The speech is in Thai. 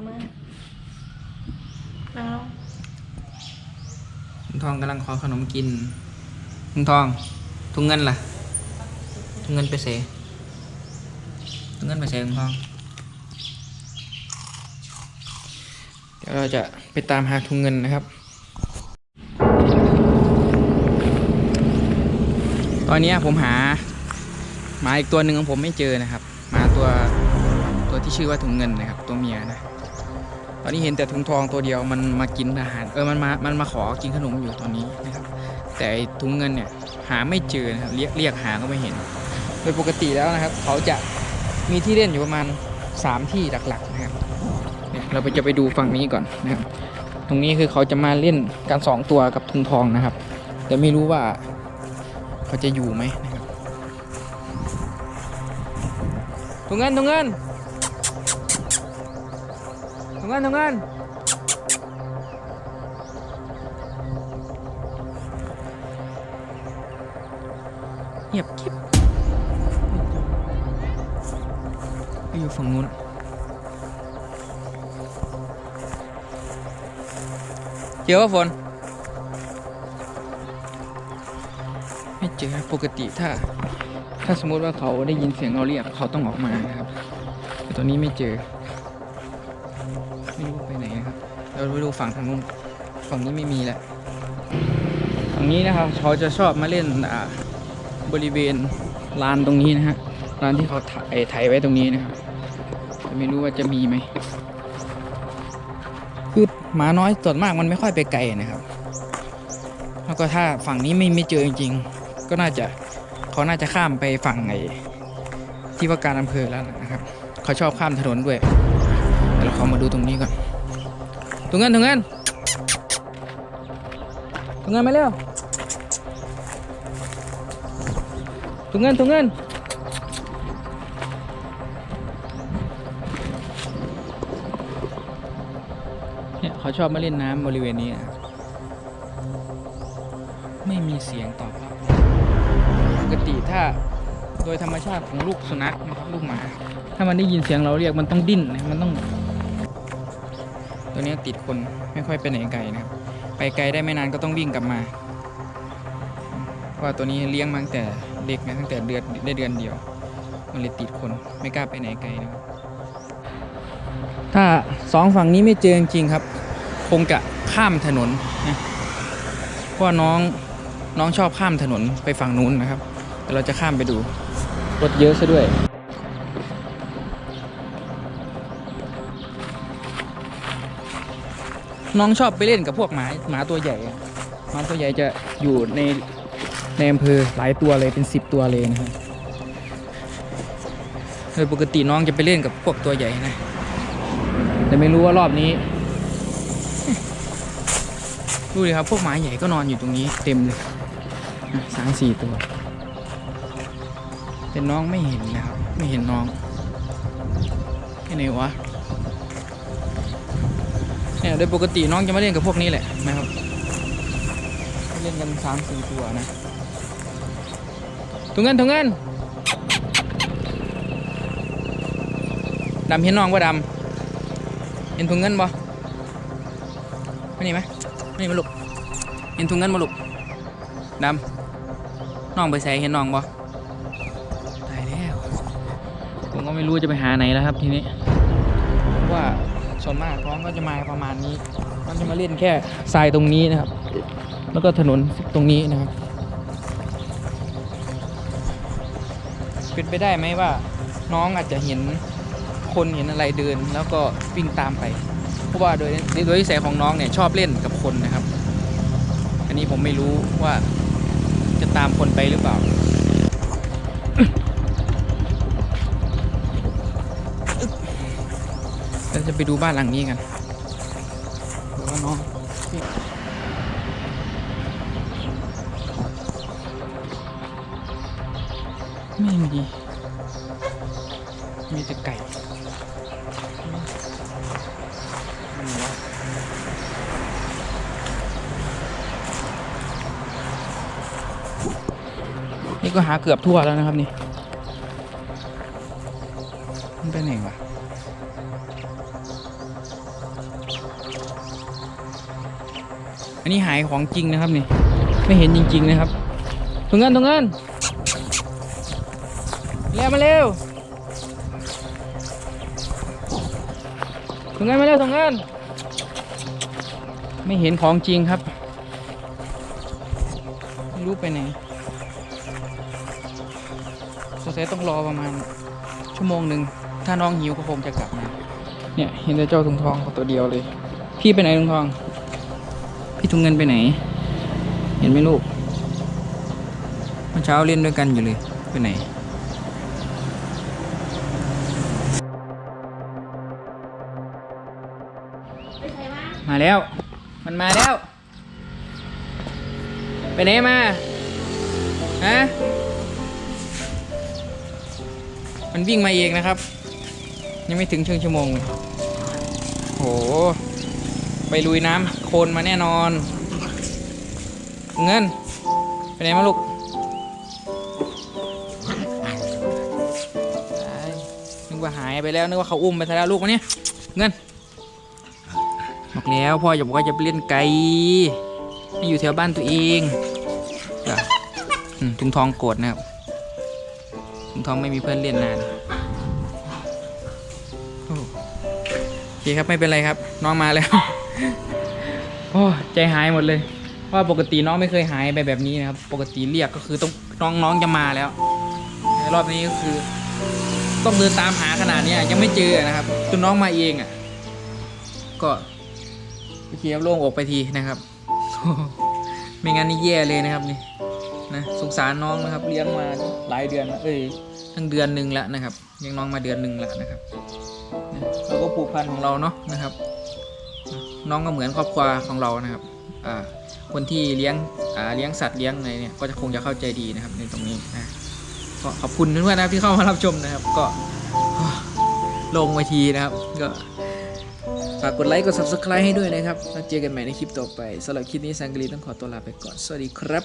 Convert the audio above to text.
กับมือนั่งลงลุงทองกำลังขอขนมกินลุงทองถุงเงินล่ะถุงเงินไปเสถุงเงินไปเสลุงทองเดี๋ยวเราจะไปตามหาถุงเงินนะครับ ตอนนี้ผมหาหมาอีกตัวหนึ่งของผมไม่เจอนะครับหมาตัวตัวที่ชื่อว่าถุงเงินนะครับ ตัวเมียนะ ตอนนี้เห็นแต่ถุงทองตัวเดียวมันมากินอาหารเออมันมามันมาขอกินขนมอยู่ตอนนี้นะครับ แต่ถุงเงินเนี่ยหาไม่เจอนะครับเรียกเรียกหาก็ไม่เห็น โดยปกติแล้วนะครับ เขาจะมีที่เล่นอยู่ประมาณ 3 ที่หลักๆนะครับเนี่ยเราไปจะไปดูฝั่งนี้ก่อนนะครับตรงนี้คือเขาจะมาเล่นกันสองตัวกับถุงทองนะครับ แต่ไม่รู้ว่าเขาจะอยู่ไหมนะครับถุงเงินถุงเงิน งเงินถุงเงินเงียบกิ๊บไปอยู่ฝั่งนู้นเจอว่าฝนไม่เจอปกติถ้า ถ้าสมมติว่าเขาได้ยินเสียงเราเรียกเขาต้องออกมานะครับ แต่ตัวนี้ไม่เจอ ไม่รู้ไปไหนนะครับเราไปดูฝั่งทางนู้นฝั่งนี้ไม่มีแหละฝั่งนี้นะครับเขาจะชอบมาเล่นอ่าบริเวณลานตรงนี้นะฮะลานที่เขาถ่ายถ่ายไว้ตรงนี้นะครับแต่ไม่รู้ว่าจะมีไหมคือหมาน้อยส่วนมากมันไม่ค่อยไปไกลนะครับแล้วก็ถ้าฝั่งนี้ไม่ไม่เจอจริงๆก็น่าจะเขาน่าจะข้ามไปฝั่งไอ้ที่ว่าการอำเภอแล้วนะครับ เขาชอบข้ามถนนด้วย เราเขามาดูตรงนี้ก่อนตรงนั้นตรงนั้นตรงนั้นมาเร็วตรงนั้นตรงนั้นเนี่ยเขาชอบมาเล่นน้ำบริเวณนี้ไม่มีเสียงตอบรับปกติถ้าโดยธรรมชาติของลูกสุนัขนะครับลูกหมา ถ้ามันได้ยินเสียงเราเรียกมันต้องดิ้นนะมันต้อง ตัวนี้ติดคนไม่ค่อยไปไหนไกลนะครับ ไปไกลได้ไม่นานก็ต้องวิ่งกลับมาเพราะว่าตัวนี้เลี้ยงมาตั้งแต่เด็กนะตั้งแต่เดือนได้เดือนเดียว มันเลยติดคนไม่กล้าไปไหนไกลนะครับถ้าสองฝั่งนี้ไม่เจอจริงครับ คงจะข้ามถนนนะเพราะว่าน้องน้องชอบข้ามถนนไปฝั่งนู้นนะครับแต่เราจะข้ามไปดูรถเยอะซะด้วย น้องชอบไปเล่นกับพวกหมาหมาตัวใหญ่หมาตัวใหญ่จะอยู่ในในอำเภอหลายตัวเลยเป็นสิบตัวเลยนะครับโดยปกติน้องจะไปเล่นกับพวกตัวใหญ่นะ แต่ไม่รู้ว่ารอบนี้ดูดิครับพวกหมาใหญ่ก็นอนอยู่ตรงนี้เต็มเลยสามสี่ตัว แต่น้องไม่เห็นนะครับ ไม่เห็นน้องที่ไหนวะ เนี่ยโดยปกติน้องจะมาเล่นกับพวกนี้แหละนะครับ เล่นกันสามสี่ตัวนะถุงเงินถุงเงินดำเห็นน้องว่าดำเห็นถุงเงินบ่ไม่นี่ไหมไม่นี่มาลูกเห็นถุงเงินมาลูกดำน้องไปใส่เห็นน้องบ่ตายแล้วผมก็ไม่รู้จะไปหาไหนแล้วครับทีนี้เพราะว่า ส่วนมากน้องก็จะมาประมาณนี้น้องจะมาเล่นแค่ทรายตรงนี้นะครับ แล้วก็ถนนตรงนี้นะครับเป็นไปได้ไหมว่าน้องอาจจะเห็นคนเห็นอะไรเดิน แล้วก็วิ่งตามไป เพราะว่าโดยโดยนิสัยของน้องเนี่ยชอบเล่นกับคนนะครับ อันนี้ผมไม่รู้ว่าจะตามคนไปหรือเปล่า เราจะไปดูบ้านหลังนี้กันดูว่าน้องไม่มี มีแต่ไก่นี่ก็หาเกือบทั่วแล้วนะครับนี่ มันไปไหนวะ นนี้หายของจริงนะครับนี่ ไม่เห็นจริง ๆ นะครับถุงเงินถุงเงินเร็วมาเร็วถุงเงินมาเร็วถุงเงินไม่เห็นของจริงครับ ไม่รู้ไปไหนสงสัยต้องรอประมาณชั่วโมงหนึ่ง ถ้าน้องหิวก็คงจะกลับมา เนี่ย เห็นแต่เจ้าถุงทองตัวเดียวเลย พี่ไปไหนถุงทอง ถุงเงินไปไหน เห็นไหมลูก เมื่อเช้าเล่นด้วยกันอยู่เลย ไปไหนมามาแล้ว มันมาแล้ว ไปไหนมา ฮะ มันวิ่งมาเองนะครับ ยังไม่ถึงครึ่งชั่วโมงเลยโห ไปลุยน้ำโคลนมาแน่นอน เงินไปไหนมาลูกนึกว่าหายไปแล้วนึกว่าเขาอุ้มไปซะแล้วลูกมาเนี่ยเงินบอกแล้วพ่ออย่าบอกว่าจะไปเล่นไกลให้อยู่แถวบ้านตัวเองถุงทองโกรธนะครับถุงทองไม่มีเพื่อนเล่นนานโอ้โอเคครับไม่เป็นไรครับ น้องมาแล้ว โอ้ใจหายหมดเลยเพราะว่าปกติน้องไม่เคยหายไปแบบนี้นะครับ ปกติเรียกก็คือต้องน้องน้องจะมาแล้วรอบนี้ก็คือ ต้องเดินตามหาขนาดนี้ยังไม่เจอนะครับจนน้องมาเองอะ ก็โอเคครับโล่งอกไปทีนะครับไม่งั้นนี่แย่เลยนะครับนี่นะสงสารน้องนะครับเลี้ยงมาหลายเดือนแล้วเอ้ยทั้งเดือนหนึ่งแล้วนะครับเลี้ยงน้องมาเดือนหนึ่งแล้วนะครับนะเราก็ผูกพันของเราเนาะนะครับ น้องก็เหมือนครอบครัวของเรานะครับคนที่เลี้ยงเลี้ยงสัตว์เลี้ยงอะไรเนี่ยก็จะคงจะเข้าใจดีนะครับในตรงนี้นะก็ขอบคุณเพื่อนๆนะที่เข้ามารับชมนะครับ ก็ลงไปทีนะครับ ก็ฝากกดไลค์กด subscribe ให้ด้วยนะครับแล้วเจอกันใหม่ในคลิปต่อไปสำหรับคลิปนี้สังกฤษต้องขอตัวลาไปก่อน สวัสดีครับ